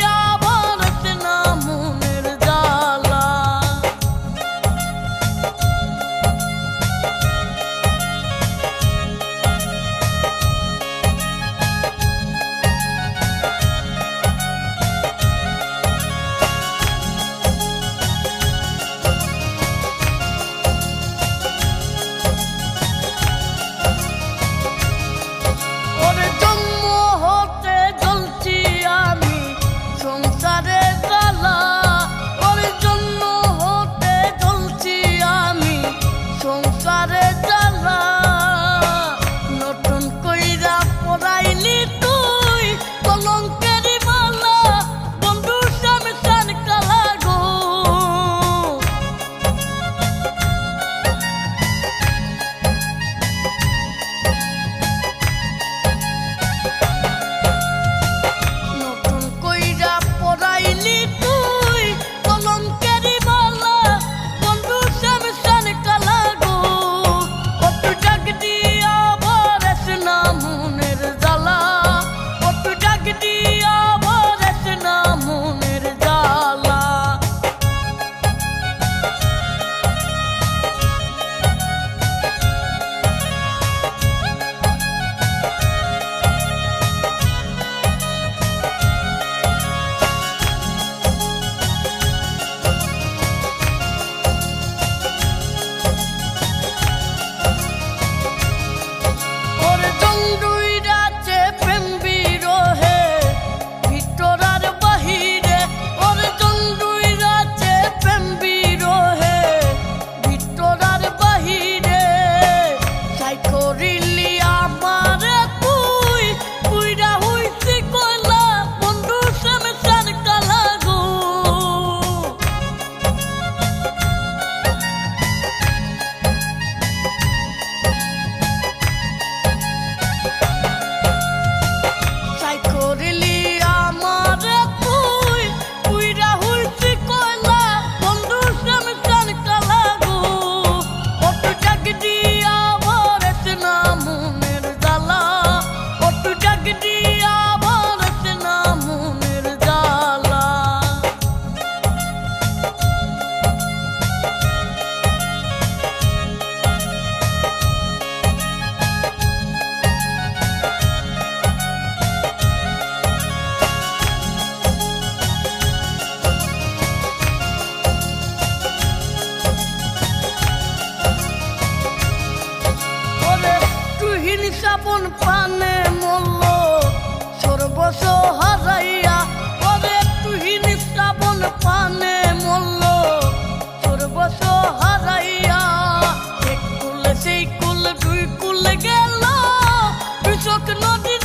are. Every আপন পানে মল্ল সর্বস্ব হারাইয়া পরে তুহিন শ্রাবণ পানে মল্ল সর্বস্ব হারাইয়া। এক কুল, সেই কুল, দুই কুল গেল। বিষক নদীর